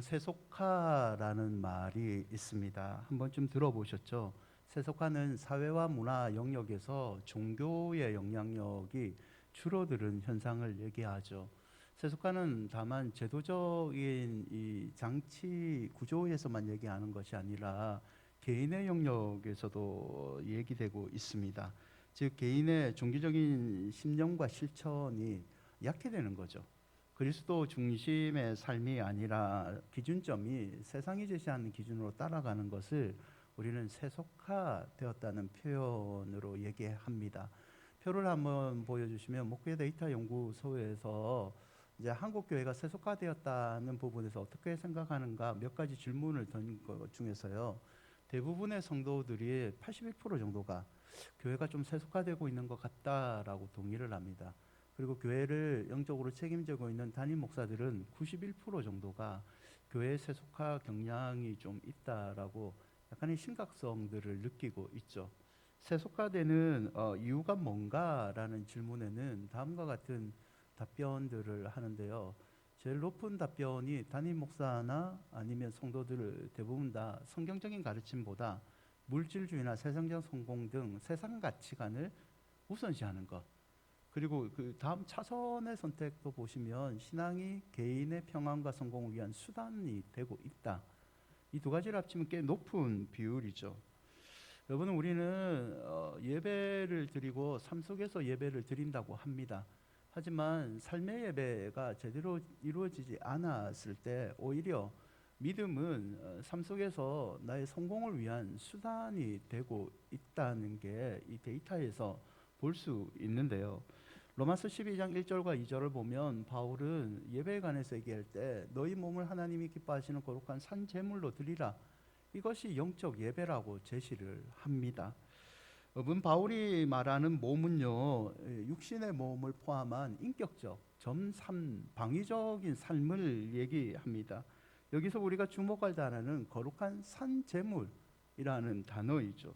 세속화라는 말이 있습니다. 한번 좀 들어보셨죠? 세속화는 사회와 문화 영역에서 종교의 영향력이 줄어드는 현상을 얘기하죠. 세속화는 다만 제도적인 이 장치 구조에서만 얘기하는 것이 아니라 개인의 영역에서도 얘기되고 있습니다. 즉 개인의 종교적인 신념과 실천이 약해되는 거죠. 그리스도 중심의 삶이 아니라 기준점이 세상이 제시하는 기준으로 따라가는 것을 우리는 세속화되었다는 표현으로 얘기합니다. 표를 한번 보여주시면 목회 데이터 연구소에서 이제 한국 교회가 세속화되었다는 부분에서 어떻게 생각하는가 몇 가지 질문을 던진 것 중에서요. 대부분의 성도들이 82% 정도가 교회가 좀 세속화되고 있는 것 같다라고 동의를 합니다. 그리고 교회를 영적으로 책임지고 있는 담임 목사들은 91% 정도가 교회 세속화 경향이 좀 있다라고 약간의 심각성들을 느끼고 있죠. 세속화되는 어, 이유가 뭔가라는 질문에는 다음과 같은 답변들을 하는데요. 제일 높은 답변이 담임 목사나 아니면 성도들 대부분 다 성경적인 가르침보다 물질주의나 세상적 성공 등 세상 가치관을 우선시하는 것. 그리고 그 다음 차선의 선택도 보시면 신앙이 개인의 평안과 성공을 위한 수단이 되고 있다. 이 두 가지를 합치면 꽤 높은 비율이죠. 여러분 우리는 어, 예배를 드리고 삶 속에서 예배를 드린다고 합니다. 하지만 삶의 예배가 제대로 이루어지지 않았을 때 오히려 믿음은 어, 삶 속에서 나의 성공을 위한 수단이 되고 있다는 게 이 데이터에서 볼 수 있는데요. 로마서 12장 1절과 2절을 보면 바울은 예배에 관해서 얘기할 때 너희 몸을 하나님이 기뻐하시는 거룩한 산 제물로 드리라. 이것이 영적 예배라고 제시를 합니다. 여러분 바울이 말하는 몸은요 육신의 몸을 포함한 인격적 점삼 방위적인 삶을 얘기합니다. 여기서 우리가 주목할 단어는 거룩한 산 제물이라는 단어이죠.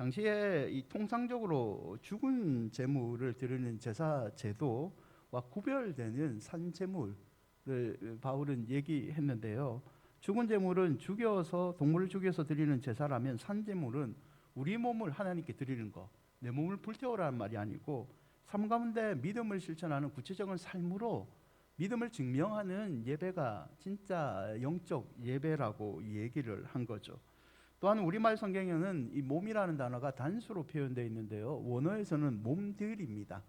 당시에 이 통상적으로 죽은 제물을 드리는 제사 제도와 구별되는 산 제물을 바울은 얘기했는데요. 죽은 제물은 죽여서 동물을 죽여서 드리는 제사라면 산 제물은 우리 몸을 하나님께 드리는 것, 내 몸을 불태우라는 말이 아니고 삶 가운데 믿음을 실천하는 구체적인 삶으로 믿음을 증명하는 예배가 진짜 영적 예배라고 얘기를 한 거죠. 또한 우리말 성경에는 이 몸이라는 단어가 단수로 표현되어 있는데요. 원어에서는 몸들입니다.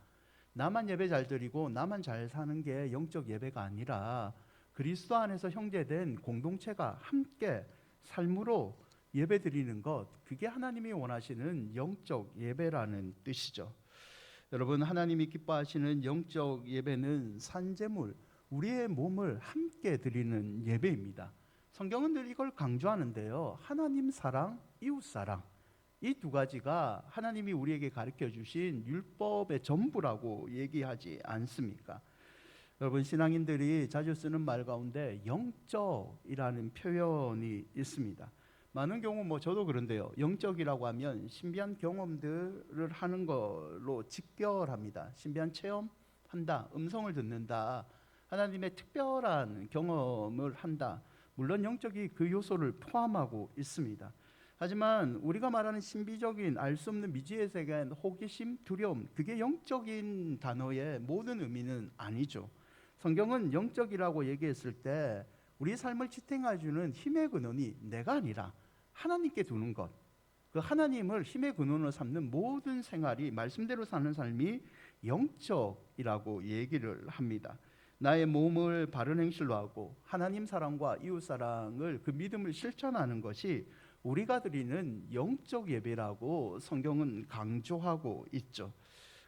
나만 예배 잘 드리고 나만 잘 사는 게 영적 예배가 아니라 그리스도 안에서 형제된 공동체가 함께 삶으로 예배 드리는 것 그게 하나님이 원하시는 영적 예배라는 뜻이죠. 여러분 하나님이 기뻐하시는 영적 예배는 산제물 우리의 몸을 함께 드리는 예배입니다. 성경은 늘 이걸 강조하는데요. 하나님 사랑, 이웃 사랑. 이 두 가지가 하나님이 우리에게 가르쳐 주신 율법의 전부라고 얘기하지 않습니까? 여러분 신앙인들이 자주 쓰는 말 가운데 영적이라는 표현이 있습니다. 많은 경우 뭐 저도 그런데요. 영적이라고 하면 신비한 경험들을 하는 걸로 직결합니다. 신비한 체험한다, 음성을 듣는다, 하나님의 특별한 경험을 한다. 물론 영적이 그 요소를 포함하고 있습니다. 하지만 우리가 말하는 신비적인 알 수 없는 미지의 세계엔 호기심, 두려움 그게 영적인 단어의 모든 의미는 아니죠. 성경은 영적이라고 얘기했을 때 우리 삶을 지탱해 주는 힘의 근원이 내가 아니라 하나님께 두는 것. 그 하나님을 힘의 근원으로 삼는 모든 생활이 말씀대로 사는 삶이 영적이라고 얘기를 합니다. 나의 몸을 바른 행실로 하고 하나님 사랑과 이웃 사랑을 그 믿음을 실천하는 것이 우리가 드리는 영적 예배라고 성경은 강조하고 있죠.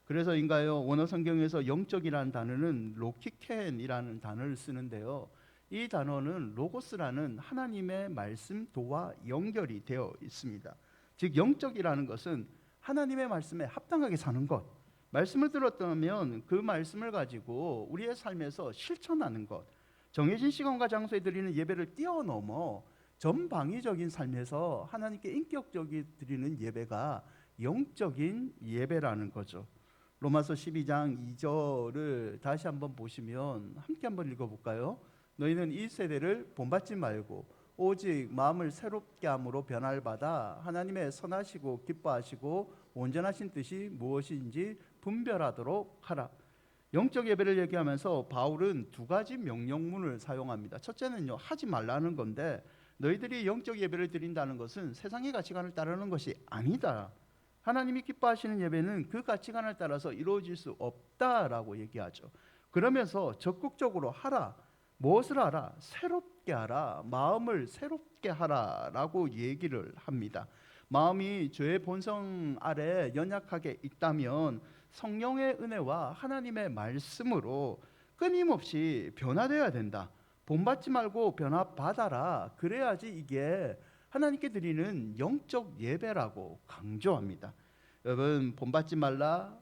그래서인가요? 원어 성경에서 영적이라는 단어는 로키켄이라는 단어를 쓰는데요. 이 단어는 로고스라는 하나님의 말씀 도와 연결이 되어 있습니다. 즉 영적이라는 것은 하나님의 말씀에 합당하게 사는 것. 말씀을 들었다면 그 말씀을 가지고 우리의 삶에서 실천하는 것. 정해진 시간과 장소에 드리는 예배를 뛰어넘어 전방위적인 삶에서 하나님께 인격적이 드리는 예배가 영적인 예배라는 거죠. 로마서 12장 2절을 다시 한번 보시면 함께 한번 읽어 볼까요? 너희는 이 세대를 본받지 말고 오직 마음을 새롭게 함으로 변화를 받아 하나님의 선하시고 기뻐하시고 온전하신 뜻이 무엇인지 분별하도록 하라. 영적 예배를 얘기하면서 바울은 두 가지 명령문을 사용합니다. 첫째는요, 하지 말라는 건데 너희들이 영적 예배를 드린다는 것은 세상의 가치관을 따르는 것이 아니다. 하나님이 기뻐하시는 예배는 그 가치관을 따라서 이루어질 수 없다라고 얘기하죠. 그러면서 적극적으로 하라. 무엇을 하라? 새롭게 하라. 마음을 새롭게 하라라고 얘기를 합니다. 마음이 죄의 본성 아래 연약하게 있다면 성령의 은혜와 하나님의 말씀으로 끊임없이 변화되어야 된다. 본받지 말고 변화받아라. 그래야지 이게 하나님께 드리는 영적 예배라고 강조합니다. 여러분 본받지 말라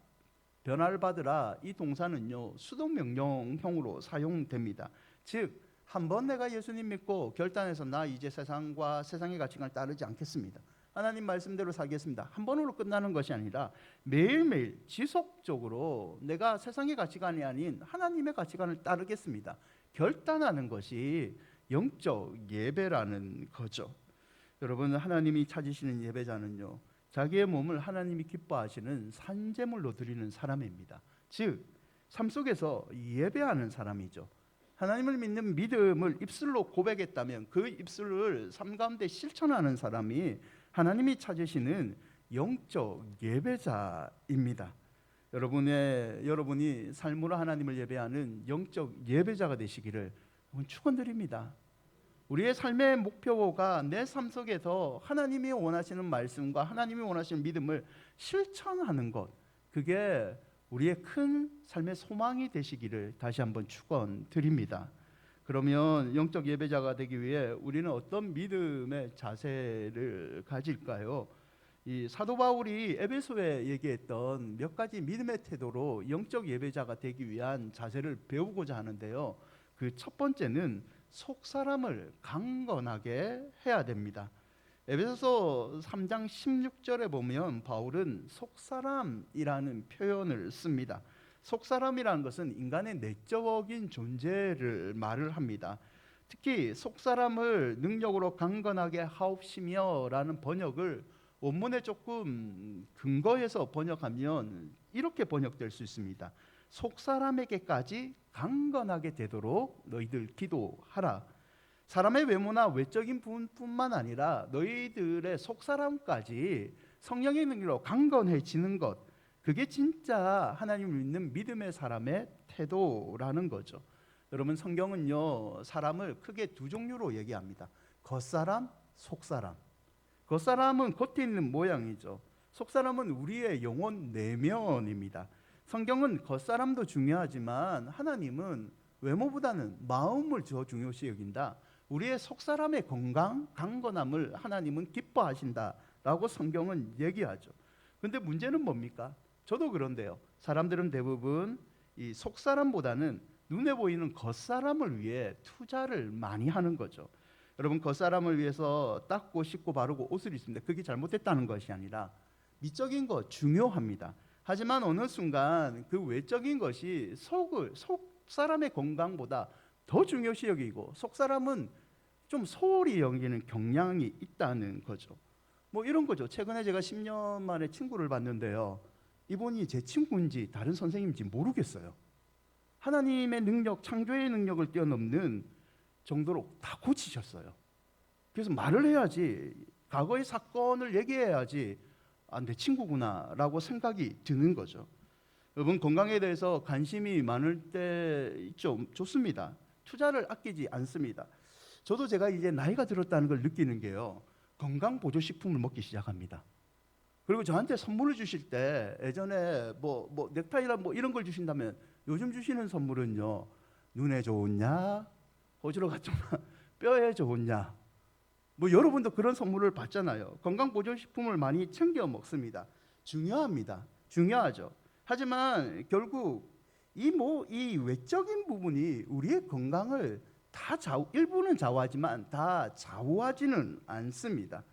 변화를 받으라 이 동사는요 수동 명령형으로 사용됩니다. 즉 한 번 내가 예수님 믿고 결단해서 나 이제 세상과 세상의 가치관을 따르지 않겠습니다. 하나님 말씀대로 살겠습니다. 한 번으로 끝나는 것이 아니라 매일매일 지속적으로 내가 세상의 가치관이 아닌 하나님의 가치관을 따르겠습니다. 결단하는 것이 영적 예배라는 거죠. 여러분 하나님이 찾으시는 예배자는요. 자기의 몸을 하나님이 기뻐하시는 산제물로 드리는 사람입니다. 즉, 삶 속에서 예배하는 사람이죠. 하나님을 믿는 믿음을 입술로 고백했다면 그 입술을 삶 가운데 실천하는 사람이 하나님이 찾으시는 영적 예배자입니다. 여러분의 여러분이 삶으로 하나님을 예배하는 영적 예배자가 되시기를 축원드립니다. 우리의 삶의 목표가 내 삶 속에서 하나님이 원하시는 말씀과 하나님이 원하시는 믿음을 실천하는 것 그게 우리의 큰 삶의 소망이 되시기를 다시 한번 축원드립니다. 그러면 영적 예배자가 되기 위해 우리는 어떤 믿음의 자세를 가질까요? 이 사도 바울이 에베소에 얘기했던 몇 가지 믿음의 태도로 영적 예배자가 되기 위한 자세를 배우고자 하는데요. 그 첫 번째는 속 사람을 강건하게 해야 됩니다. 에베소서 3장 16절에 보면 바울은 속 사람이라는 표현을 씁니다. 속 사람이라는 것은 인간의 내적인 존재를 말을 합니다. 특히 속 사람을 능력으로 강건하게 하옵시며라는 번역을 원문에 조금 근거해서 번역하면 이렇게 번역될 수 있습니다. 속 사람에게까지 강건하게 되도록 너희들 기도하라. 사람의 외모나 외적인 부분뿐만 아니라 너희들의 속 사람까지 성령의 능력으로 강건해지는 것. 그게 진짜 하나님을 믿는 믿음의 사람의 태도라는 거죠. 여러분 성경은요 사람을 크게 두 종류로 얘기합니다. 겉사람, 속사람. 겉사람은 겉에 있는 모양이죠. 속사람은 우리의 영혼 내면입니다. 성경은 겉사람도 중요하지만 하나님은 외모보다는 마음을 더 중요시 여긴다. 우리의 속사람의 건강, 강건함을 하나님은 기뻐하신다라고 성경은 얘기하죠. 근데 문제는 뭡니까? 저도 그런데요. 사람들은 대부분 이 속사람보다는 눈에 보이는 겉사람을 위해 투자를 많이 하는 거죠. 여러분 겉사람을 위해서 닦고 씻고 바르고 옷을 입습니다. 그게 잘못됐다는 것이 아니라 미적인 것 중요합니다. 하지만 어느 순간 그 외적인 것이 속을 속 사람의 건강보다 더 중요시 여기고 속 사람은 좀 소홀히 여기는 경향이 있다는 거죠. 뭐 이런 거죠. 최근에 제가 10년 만에 친구를 봤는데요. 이분이 제 친구인지 다른 선생님인지 모르겠어요. 하나님의 능력, 창조의 능력을 뛰어넘는 정도로 다 고치셨어요. 그래서 말을 해야지, 과거의 사건을 얘기해야지, 아, 내 친구구나라고 생각이 드는 거죠. 여러분 건강에 대해서 관심이 많을 때 있죠. 좋습니다. 투자를 아끼지 않습니다. 저도 제가 이제 나이가 들었다는 걸 느끼는 게요. 건강 보조 식품을 먹기 시작합니다. 그리고 저한테 선물을 주실 때 예전에 뭐, 뭐 넥타이나 뭐 이런 걸 주신다면 요즘 주시는 선물은요. 눈에 좋으냐, 호주로가 좀 뼈에 좋으냐. 뭐 여러분도 그런 선물을 받잖아요. 건강 보조 식품을 많이 챙겨 먹습니다. 중요합니다. 중요하죠. 하지만 결국 이 뭐 이 외적인 부분이 우리의 건강을 다 좌우, 일부는 좌우하지만 다 좌우하지는 않습니다.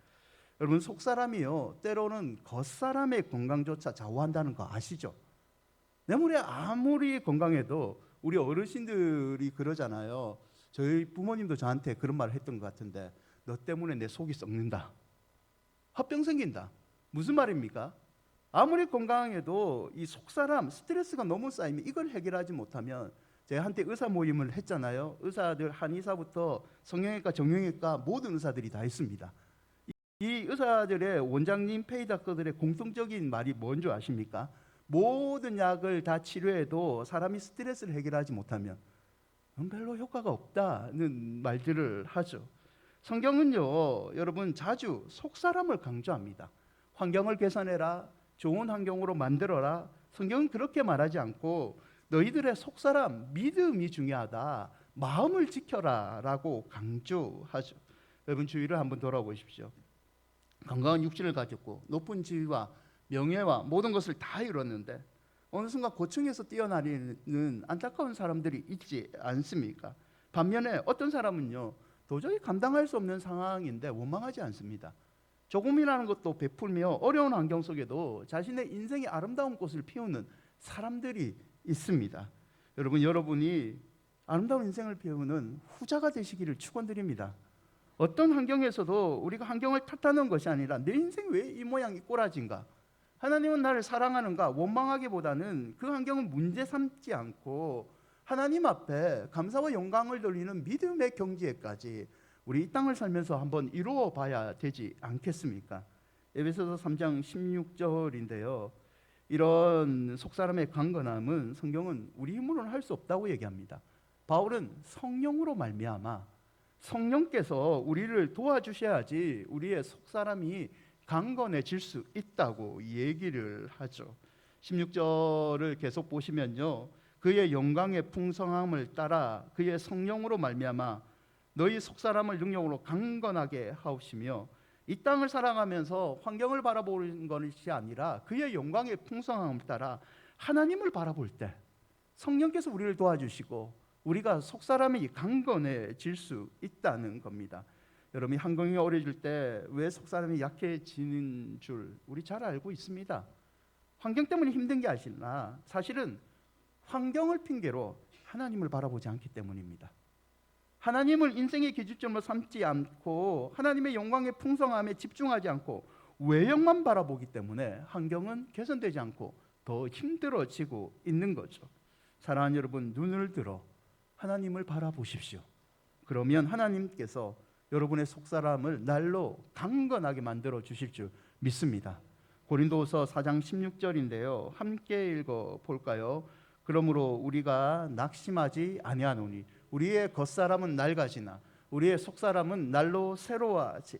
여러분 속 사람이요 때로는 겉 사람의 건강조차 좌우한다는 거 아시죠? 내 머리 아무리 건강해도 우리 어르신들이 그러잖아요. 저희 부모님도 저한테 그런 말을 했던 것 같은데 너 때문에 내 속이 썩는다. 화병 생긴다. 무슨 말입니까? 아무리 건강해도 이 속사람 스트레스가 너무 쌓이면 이걸 해결하지 못하면 제가 한때 의사 모임을 했잖아요. 의사들 한의사부터 성형외과, 정형외과 모든 의사들이 다 있습니다. 이- 이 의사들의 원장님 페이 닥터들의 공통적인 말이 뭔지 아십니까? 모든 약을 다 치료해도 사람이 스트레스를 해결하지 못하면 별로 효과가 없다는 말들을 하죠. 성경은요, 여러분 자주 속사람을 강조합니다. 환경을 개선해라, 좋은 환경으로 만들어라. 성경은 그렇게 말하지 않고 너희들의 속사람 믿음이 중요하다. 마음을 지켜라라고 강조하죠. 여러분 주위를 한번 돌아보십시오. 건강한 육신을 가졌고 높은 지위와 명예와 모든 것을 다 이뤘는데 어느 순간 고층에서 뛰어나리는 안타까운 사람들이 있지 않습니까? 반면에 어떤 사람은요 도저히 감당할 수 없는 상황인데 원망하지 않습니다. 조금이라는 것도 베풀며 어려운 환경 속에도 자신의 인생의 아름다운 꽃을 피우는 사람들이 있습니다. 여러분 여러분이 아름다운 인생을 피우는 후자가 되시기를 축원드립니다. 어떤 환경에서도 우리가 환경을 탓하는 것이 아니라 내 인생 왜 이 모양이 꼬라진가? 하나님은 나를 사랑하는가? 원망하기보다는 그 환경을 문제 삼지 않고 하나님 앞에 감사와 영광을 돌리는 믿음의 경지에까지 우리 이 땅을 살면서 한번 이루어 봐야 되지 않겠습니까? 에베소서 3장 16절인데요. 이런 속사람의 강건함은 성경은 우리 힘으로는 할 수 없다고 얘기합니다. 바울은 성령으로 말미암아 성령께서 우리를 도와주셔야지 우리의 속사람이 강건해질 수 있다고 얘기를 하죠. 16절을 계속 보시면요. 그의 영광의 풍성함을 따라 그의 성령으로 말미암아 너희 속사람을 능력으로 강건하게 하옵시며 이 땅을 살아가면서 환경을 바라보는 것이 아니라 그의 영광의 풍성함을 따라 하나님을 바라볼 때 성령께서 우리를 도와주시고 우리가 속사람이 강건해질 수 있다는 겁니다. 여러분이 환경이 어려질 때 왜 속사람이 약해지는 줄 우리 잘 알고 있습니다. 환경 때문에 힘든 게 아니라 사실은 환경을 핑계로 하나님을 바라보지 않기 때문입니다. 하나님을 인생의 기준점으로 삼지 않고 하나님의 영광의 풍성함에 집중하지 않고 외형만 바라보기 때문에 환경은 개선되지 않고 더 힘들어지고 있는 거죠. 사랑하는 여러분 눈을 들어 하나님을 바라보십시오. 그러면 하나님께서 여러분의 속사람을 날로 강건하게 만들어 주실 줄 믿습니다. 고린도서 4장 16절인데요. 함께 읽어 볼까요? 그러므로 우리가 낙심하지 아니하노니 우리의 겉사람은 낡아지나 우리의 속사람은 날로 새로워지.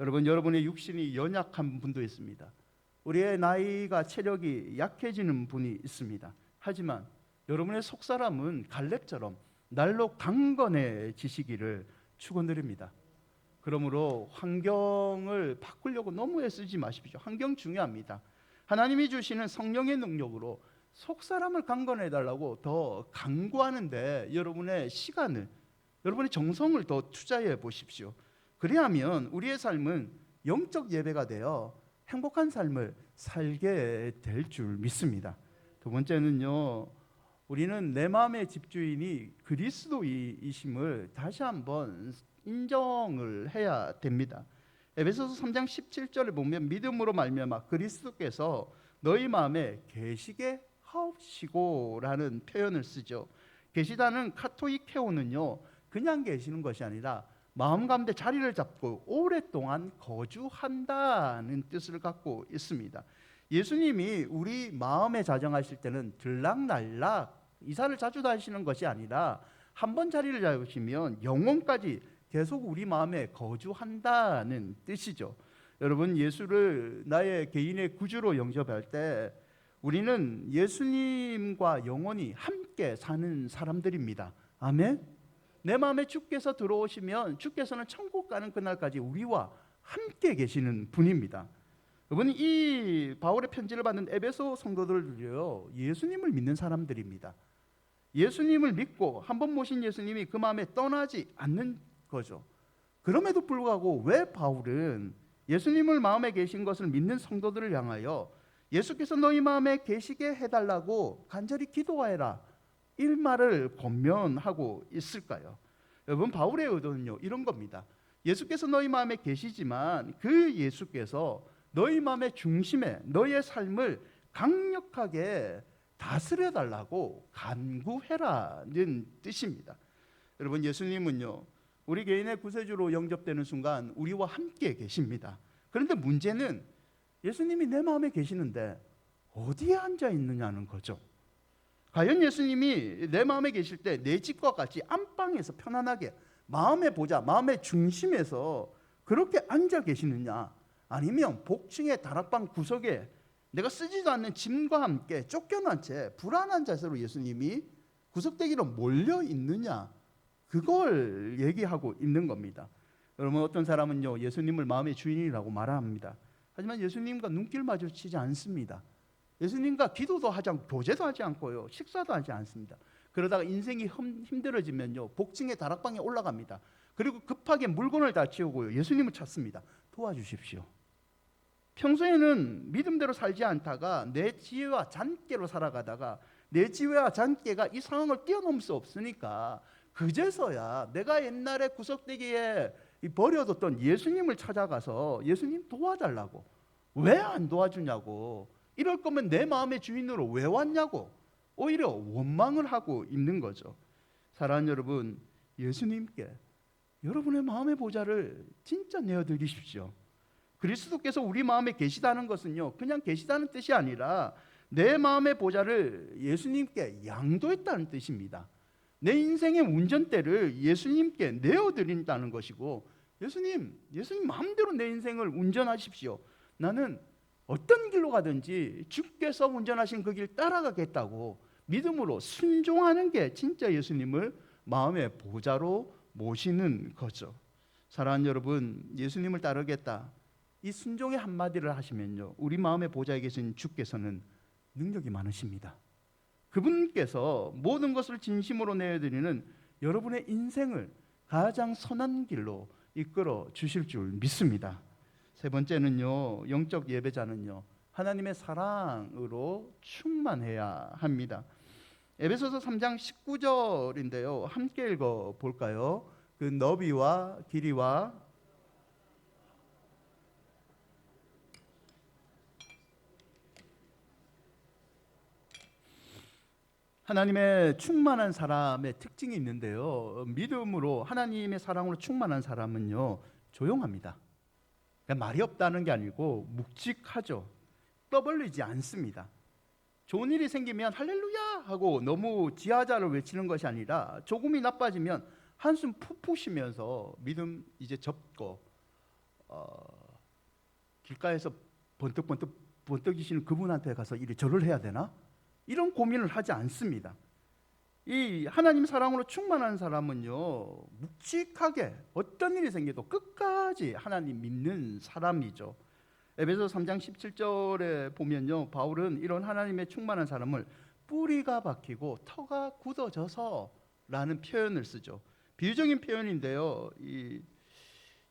여러분 여러분의 육신이 연약한 분도 있습니다. 우리의 나이가 체력이 약해지는 분이 있습니다. 하지만 여러분의 속사람은 갈렙처럼 날로 강건해지시기를 축원드립니다. 그러므로 환경을 바꾸려고 너무 애쓰지 마십시오. 환경 중요합니다. 하나님이 주시는 성령의 능력으로 속 사람을 강건해 달라고 더 강구하는데 여러분의 시간을 여러분의 정성을 더 투자해 보십시오. 그래야면 우리의 삶은 영적 예배가 되어 행복한 삶을 살게 될 줄 믿습니다. 두 번째는요. 우리는 내 마음의 집주인이 그리스도이심을 다시 한번 인정을 해야 됩니다. 에베소서 3장 17절을 보면 믿음으로 말미암아 그리스도께서 너희 마음에 계시게 하옵시고라는 표현을 쓰죠. 계시다는 카토이케오는요 그냥 계시는 것이 아니라 마음 가운데 자리를 잡고 오랫동안 거주한다는 뜻을 갖고 있습니다. 예수님이 우리 마음에 자정하실 때는 들락날락 이사를 자주 다니시는 것이 아니라 한 번 자리를 잡으시면 영원까지 계속 우리 마음에 거주한다는 뜻이죠. 여러분 예수를 나의 개인의 구주로 영접할 때 우리는 예수님과 영원히 함께 사는 사람들입니다. 아멘. 내 마음에 주께서 들어오시면 주께서는 천국 가는 그날까지 우리와 함께 계시는 분입니다. 여러분 이 바울의 편지를 받는 에베소 성도들도요 예수님을 믿는 사람들입니다. 예수님을 믿고 한 번 모신 예수님이 그 마음에 떠나지 않는 거죠. 그럼에도 불구하고 왜 바울은 예수님을 마음에 계신 것을 믿는 성도들을 향하여 예수께서 너희 마음에 계시게 해달라고 간절히 기도하라 이 말을 권면하고 있을까요? 여러분 바울의 의도는요 이런 겁니다. 예수께서 너희 마음에 계시지만 그 예수께서 너희 마음의 중심에 너희의 삶을 강력하게 다스려 달라고 간구해라는 뜻입니다. 여러분 예수님은요 우리 개인의 구세주로 영접되는 순간 우리와 함께 계십니다. 그런데 문제는 예수님이 내 마음에 계시는데 어디에 앉아 있느냐는 거죠. 과연 예수님이 내 마음에 계실 때 내 집과 같이 안방에서 편안하게 마음의 보좌, 마음의 중심에서 그렇게 앉아 계시느냐? 아니면 복층의 다락방 구석에 내가 쓰지도 않는 짐과 함께 쫓겨난 채 불안한 자세로 예수님이 구석대기로 몰려 있느냐? 그걸 얘기하고 있는 겁니다. 여러분 어떤 사람은요 예수님을 마음의 주인이라고 말합니다. 하지만 예수님과 눈길 마주치지 않습니다. 예수님과 기도도 하지 않고 교제도 하지 않고요 식사도 하지 않습니다. 그러다가 인생이 흠- 힘들어지면요 복층의 다락방에 올라갑니다. 그리고 급하게 물건을 다 치우고요 예수님을 찾습니다. 도와주십시오. 평소에는 믿음대로 살지 않다가 내 지혜와 잔꾀로 살아가다가 내 지혜와 잔꾀가 이 상황을 뛰어넘을 수 없으니까 그제서야 내가 옛날에 구석대기에 이 버려뒀던 예수님을 찾아가서 예수님 도와달라고 왜 안 도와주냐고 이럴 거면 내 마음의 주인으로 왜 왔냐고 오히려 원망을 하고 있는 거죠. 사랑하는 여러분, 예수님께 여러분의 마음의 보좌를 진짜 내어드리십시오. 그리스도께서 우리 마음에 계시다는 것은요, 그냥 계시다는 뜻이 아니라 내 마음의 보좌를 예수님께 양도했다는 뜻입니다. 내 인생의 운전대를 예수님께 내어드린다는 것이고, 예수님, 예수님 마음대로 내 인생을 운전하십시오. 나는 어떤 길로 가든지 주께서 운전하신 그 길 따라가겠다고 믿음으로 순종하는 게 진짜 예수님을 마음의 보좌로 모시는 거죠. 사랑하는 여러분, 예수님을 따르겠다. 이 순종의 한마디를 하시면요. 우리 마음의 보좌에 계신 주께서는 능력이 많으십니다. 그분께서 모든 것을 진심으로 내어드리는 여러분의 인생을 가장 선한 길로 이끌어 주실 줄 믿습니다. 세 번째는요, 영적 예배자는요, 하나님의 사랑으로 충만해야 합니다. 에베소서 3장 19절인데요. 함께 읽어 볼까요? 그 너비와 길이와 하나님의 충만한 사람의 특징이 있는데요. 믿음으로 하나님의 사랑으로 충만한 사람은요 조용합니다. 그러니까 말이 없다는 게 아니고 묵직하죠. 떠벌리지 않습니다. 좋은 일이 생기면 할렐루야 하고 너무 지하자를 외치는 것이 아니라 조금이 나빠지면 한숨 푹푹 쉬면서 믿음 이제 접고 어, 길가에서 번뜩번뜩 번뜩이시는 그분한테 가서 이래 절을 해야 되나? 이런 고민을 하지 않습니다. 이 하나님 사랑으로 충만한 사람은요 묵직하게 어떤 일이 생겨도 끝까지 하나님 믿는 사람이죠. 에베소 3장 17절에 보면요 바울은 이런 하나님의 충만한 사람을 뿌리가 박히고 터가 굳어져서라는 표현을 쓰죠. 비유적인 표현인데요. 이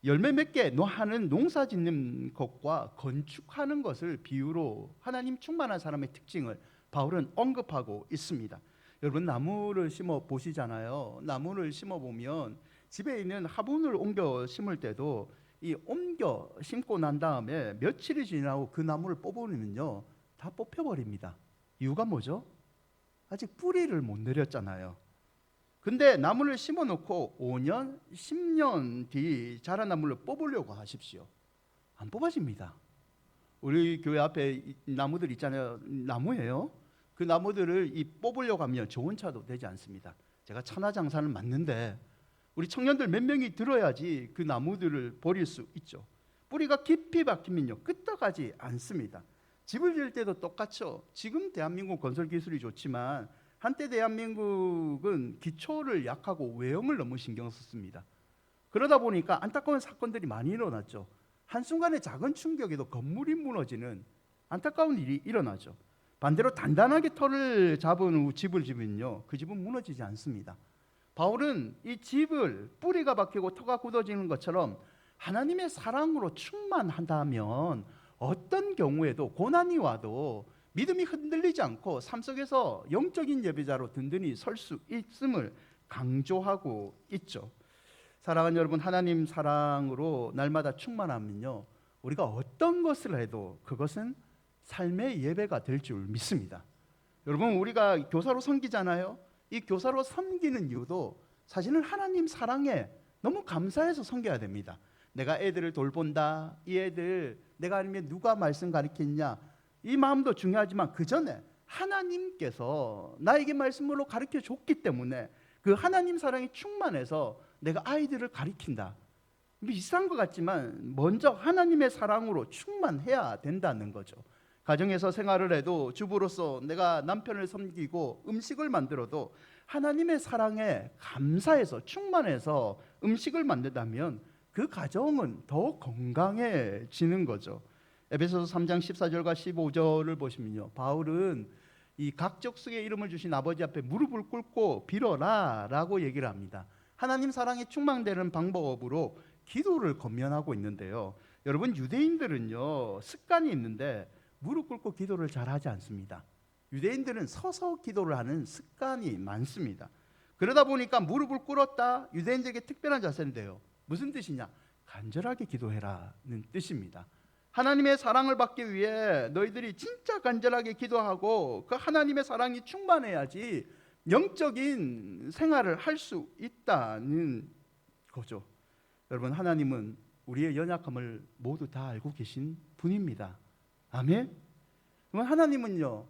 열매 맺게 하는 농사 짓는 것과 건축하는 것을 비유로 하나님 충만한 사람의 특징을 바울은 언급하고 있습니다. 여러분 나무를 심어 보시잖아요. 나무를 심어 보면 집에 있는 화분을 옮겨 심을 때도 이 옮겨 심고 난 다음에 며칠이 지나고 그 나무를 뽑으면요 다 뽑혀 버립니다. 이유가 뭐죠? 아직 뿌리를 못 내렸잖아요. 근데 나무를 심어 놓고 5년, 10년 뒤 자란 나무를 뽑으려고 하십시오. 안 뽑아집니다. 우리 교회 앞에 이 나무들 있잖아요. 나무예요. 그 나무들을 이 뽑으려고 하면 좋은 차도 되지 않습니다. 제가 천하장사는 맞는데 우리 청년들 몇 명이 들어야지 그 나무들을 버릴 수 있죠. 뿌리가 깊이 박히면요 끄떡하지 않습니다. 집을 지을 때도 똑같죠. 지금 대한민국 건설 기술이 좋지만 한때 대한민국은 기초를 약하고 외형을 너무 신경 썼습니다. 그러다 보니까 안타까운 사건들이 많이 일어났죠. 한순간에 작은 충격에도 건물이 무너지는 안타까운 일이 일어나죠. 반대로 단단하게 털을 잡은 후 집을 지면요, 그 집은 무너지지 않습니다. 바울은 이 집을 뿌리가 박히고 터가 굳어지는 것처럼 하나님의 사랑으로 충만한다면 어떤 경우에도 고난이 와도 믿음이 흔들리지 않고 삶 속에서 영적인 예배자로 든든히 설 수 있음을 강조하고 있죠. 사랑하는 여러분, 하나님 사랑으로 날마다 충만하면요. 우리가 어떤 것을 해도 그것은 삶의 예배가 될 줄 믿습니다. 여러분, 우리가 교사로 섬기잖아요. 이 교사로 섬기는 이유도 사실은 하나님 사랑에 너무 감사해서 섬겨야 됩니다. 내가 애들을 돌본다. 이 애들 내가 아니면 누가 말씀 가르쳤냐. 이 마음도 중요하지만 그 전에 하나님께서 나에게 말씀으로 가르쳐 줬기 때문에 그 하나님 사랑이 충만해서 내가 아이들을 가리킨다. 비슷한 것 같지만 먼저 하나님의 사랑으로 충만해야 된다는 거죠. 가정에서 생활을 해도 주부로서 내가 남편을 섬기고 음식을 만들어도 하나님의 사랑에 감사해서 충만해서 음식을 만든다면 그 가정은 더 건강해지는 거죠. 에베소서 3장 14절과 15절을 보시면요. 바울은 이 각족속의 이름을 주신 아버지 앞에 무릎을 꿇고 빌어라라고 얘기를 합니다. 하나님 사랑에 충만되는 방법으로 기도를 건면하고 있는데요. 여러분 유대인들은요 습관이 있는데 무릎 꿇고 기도를 잘 하지 않습니다. 유대인들은 서서 기도를 하는 습관이 많습니다. 그러다 보니까 무릎을 꿇었다 유대인들에게 특별한 자세인데요. 무슨 뜻이냐? 간절하게 기도해라는 뜻입니다. 하나님의 사랑을 받기 위해 너희들이 진짜 간절하게 기도하고 그 하나님의 사랑이 충만해야지 영적인 생활을 할 수 있다는 거죠. 여러분 하나님은 우리의 연약함을 모두 다 알고 계신 분입니다. 아멘. 그러면 하나님은요.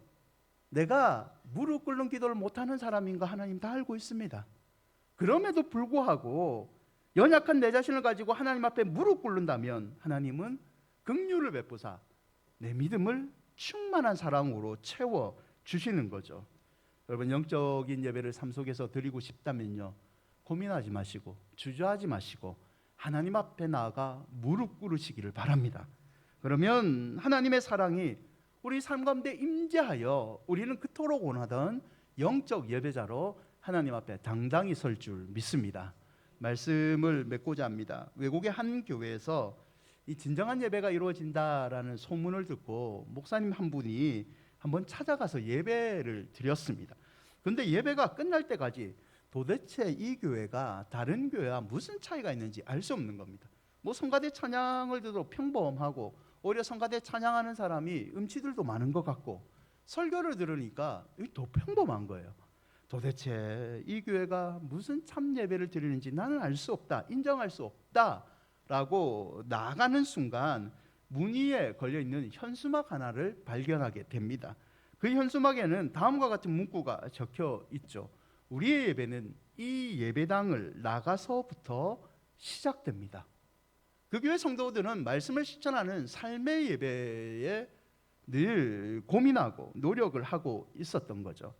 내가 무릎 꿇는 기도를 못하는 사람인 거 하나님 다 알고 있습니다. 그럼에도 불구하고 연약한 내 자신을 가지고 하나님 앞에 무릎 꿇는다면 하나님은 긍휼을 베푸사 내 믿음을 충만한 사랑으로 채워 주시는 거죠. 여러분 영적인 예배를 삶 속에서 드리고 싶다면요. 고민하지 마시고 주저하지 마시고 하나님 앞에 나아가 무릎 꿇으시기를 바랍니다. 그러면 하나님의 사랑이 우리 삶 가운데 임재하여 우리는 그토록 원하던 영적 예배자로 하나님 앞에 당당히 설 줄 믿습니다. 말씀을 맺고자 합니다. 외국의 한 교회에서 이 진정한 예배가 이루어진다라는 소문을 듣고 목사님 한 분이 한번 찾아가서 예배를 드렸습니다. 그런데 예배가 끝날 때까지 도대체 이 교회가 다른 교회와 무슨 차이가 있는지 알 수 없는 겁니다. 뭐 성가대 찬양을 들어도 평범하고 오히려 성가대 찬양하는 사람이 음치들도 많은 것 같고 설교를 들으니까 더 평범한 거예요. 도대체 이 교회가 무슨 참 예배를 드리는지 나는 알 수 없다, 인정할 수 없다라고 나가는 순간 무늬에 걸려 있는 현수막 하나를 발견하게 됩니다. 그 현수막에는 다음과 같은 문구가 적혀 있죠. 우리의 예배는 이 예배당을 나가서부터 시작됩니다. 그 교회 성도들은 말씀을 실천하는 삶의 예배에 늘 고민하고 노력을 하고 있었던 거죠.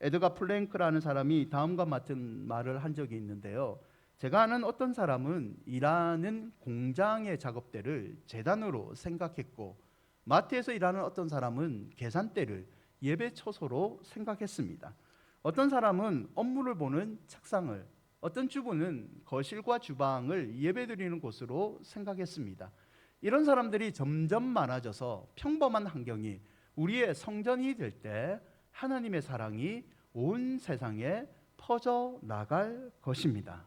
에드가 플랭크라는 사람이 다음과 같은 말을 한 적이 있는데요. 제가 아는 어떤 사람은 일하는 공장의 작업대를 재단으로 생각했고 마트에서 일하는 어떤 사람은 계산대를 예배 처소로 생각했습니다. 어떤 사람은 업무를 보는 책상을 어떤 주부는 거실과 주방을 예배드리는 곳으로 생각했습니다. 이런 사람들이 점점 많아져서 평범한 환경이 우리의 성전이 될 때 하나님의 사랑이 온 세상에 퍼져 나갈 것입니다.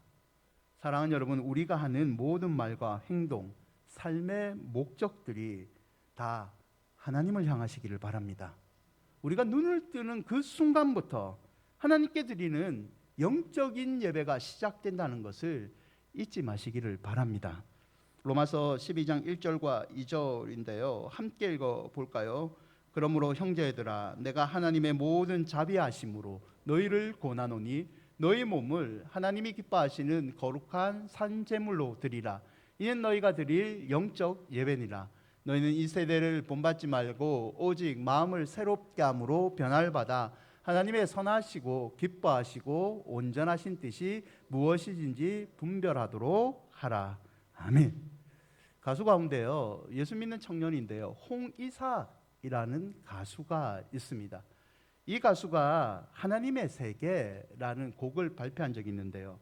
사랑하는 여러분, 우리가 하는 모든 말과 행동, 삶의 목적들이 다 하나님을 향하시기를 바랍니다. 우리가 눈을 뜨는 그 순간부터 하나님께 드리는 영적인 예배가 시작된다는 것을 잊지 마시기를 바랍니다. 로마서 12장 1절과 2절인데요. 함께 읽어 볼까요? 그러므로 형제들아 내가 하나님의 모든 자비하심으로 너희를 고나노니 너희 몸을 하나님이 기뻐하시는 거룩한 산제물로 드리라 이는 너희가 드릴 영적 예배니라 너희는 이 세대를 본받지 말고 오직 마음을 새롭게 함으로 변화를 받아 하나님의 선하시고 기뻐하시고 온전하신 뜻이 무엇이든지 분별하도록 하라. 아멘. 가수 가운데요. 예수 믿는 청년인데요. 홍이사이라는 가수가 있습니다. 이 가수가 하나님의 세계라는 곡을 발표한 적이 있는데요.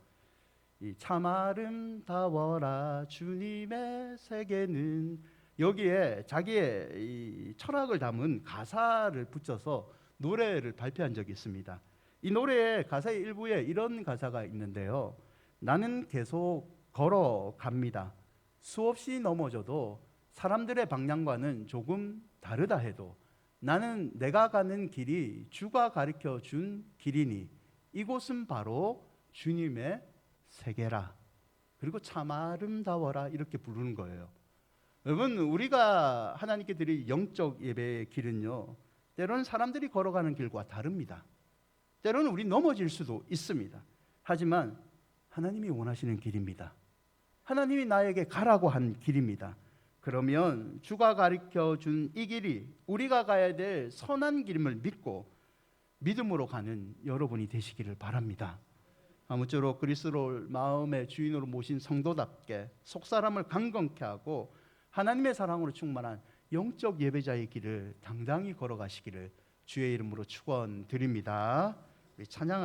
이참 아름다워라 주님의 세계는 여기에 자기의 이 철학을 담은 가사를 붙여서 노래를 발표한 적이 있습니다. 이 노래의 가사의 일부에 이런 가사가 있는데요. 나는 계속 걸어갑니다. 수없이 넘어져도 사람들의 방향과는 조금 다르다 해도 나는 내가 가는 길이 주가 가르쳐 준 길이니 이곳은 바로 주님의 세계라. 그리고 참 아름다워라 이렇게 부르는 거예요. 여러분 우리가 하나님께 드릴 영적 예배의 길은요. 때로는 사람들이 걸어가는 길과 다릅니다. 때로는 우리 넘어질 수도 있습니다. 하지만 하나님이 원하시는 길입니다. 하나님이 나에게 가라고 한 길입니다. 그러면 주가 가르쳐 준 이 길이 우리가 가야 될 선한 길임을 믿고 믿음으로 가는 여러분이 되시기를 바랍니다. 아무쪼록 그리스도를 마음의 주인으로 모신 성도답게 속사람을 강건케 하고 하나님의 사랑으로 충만한 영적 예배자의 길을 당당히 걸어가시기를 주의 이름으로 축원드립니다. 찬양